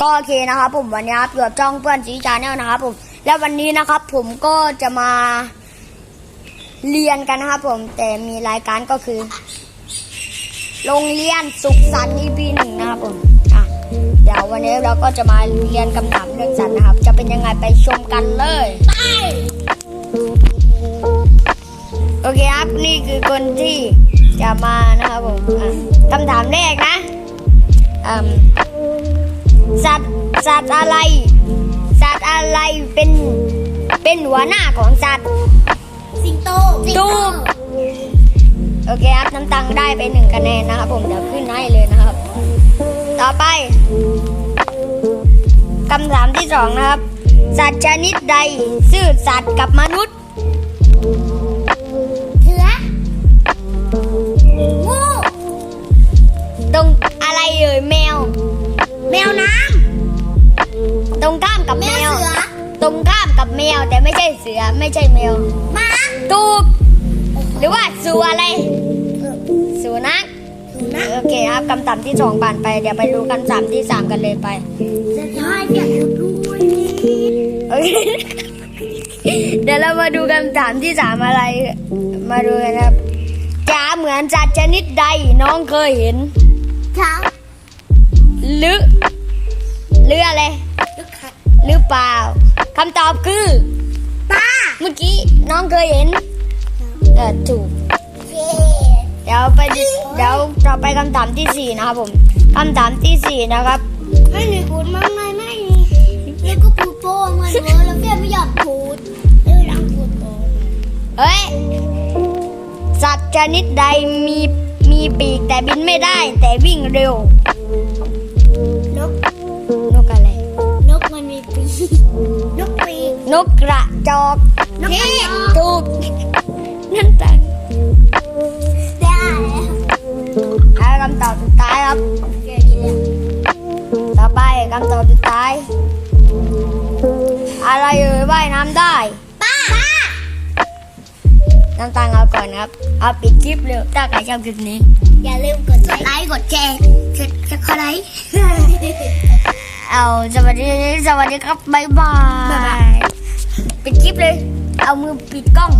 ก็โอเคนะครับผมวันนี้ครับอยู่กับจ้องเพื่อนสีชาแนลนะครับผมและวันนี้นะครับ ผมก็จะมาเรียนกันนะครับผมแต่มีรายการก็คือ โรงเรียนสุขสันต์ EP หนึ่งนะครับผมอะเดี๋ยววันนี้เราก็จะมาเรียนคำถามเรื่องสัตว์นะครับ จะเป็นยังไงไปชมกันเลยไปโอเคครับนี่คือคนที่จะมานะครับผมคำถามแรกนะ สัตว์สัตว์อะไร สัตว์อะไรเป็นเป็นหัวหน้าของสัตว์ สิงโตถูกโอเคครับน้ำตังได้ไปหนึ่งคะแนนนะครับผมเดี๋ยวขึ้นให้เลยนะครับ ต่อไปคำถามที่สองนะครับ สัตว์ชนิดใด ซื่อสัตย์กับมนุษย์ ตรงข้ามกับำแมแมววเสือตรงข้ามกับแมวแต่ไม่ใช่เสือไม่ใช่แมวหมาถูกหรือว่าสูอะไรเออสูนักสุนัขโอเคครับคำถามที่สองผ่านไป เดี๋ยวไปดูคำถามที่สามกันเลยไปจะได้เพียงด้วยโอเคเดี๋ยวเรามาดูคำถามที่สามอะไร มาดูกันนะครับจ๋าเหมือนสัตว์ชนิดใดน้องเคยเห็นช้างหรือ หรืออะไรลูกขัดหรือเปล่าคำตอบคือปลาเมื่อกี้น้องเคยเห็นเออถูกเย้เดี๋ยวไปดิเดี๋ยวต่อไปคำถามที่สี่นะครับผมคำถามที่สี่นะครับให้หนูพูดมั้งไหมไม่แล้วก็พูดโป้งมันเวอร์แล้วเพี้ยไม่อยากพูดเออรังพูดโป้งเฮ้ยสัตว์ชนิดใดมีมีปีกแต่บินไม่ได้แต่วิ่งเร็ว นกกระจอกนกกระจอกถูกนั่นแต่ได้เอาคำตอบสุดท้ายครับเก่งเลยต่อไปคำตอบสุดท้าย อะไรเอ่ยว่ายน้ำได้ป้าน้ำตาลเอาก่อนนะครับ เอาปิดคลิปเร็วถ้าใครชอบคลิปนี้ อย่าลืมกดไลค์ กดแชร์กดกดไลค์เอาสวัสดี สวัสดีครับ บ๊ายบาบ๊ายบายย ปิดคลิปเลย เอามือปิดกล้อง